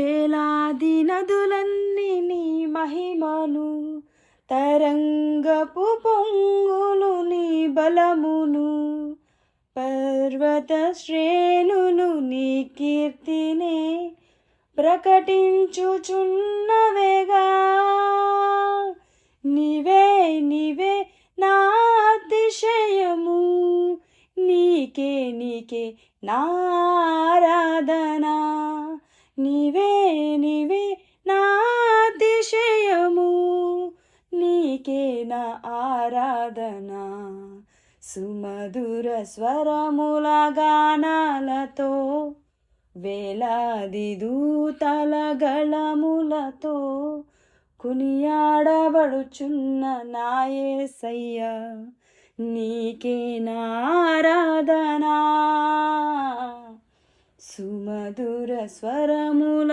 వేలాది నదులన్నీ నీ మహిమను తరంగపు పొంగులు నీ బలమును పర్వత శ్రేణులు నీ కీర్తినే ప్రకటించుచున్నవేగా నీవే నీవే నా అతిశయము నీకే నీకే నారాధనా నీవే నీవే నాతిశయము నీకే నా ఆరాధన. సుమధుర స్వరముల గానాలతో వేలాది దూతల గళములతో కునియాడబడుచున్న నాయసయ్య నీకే నారాధనా సుమధుర స్వరముల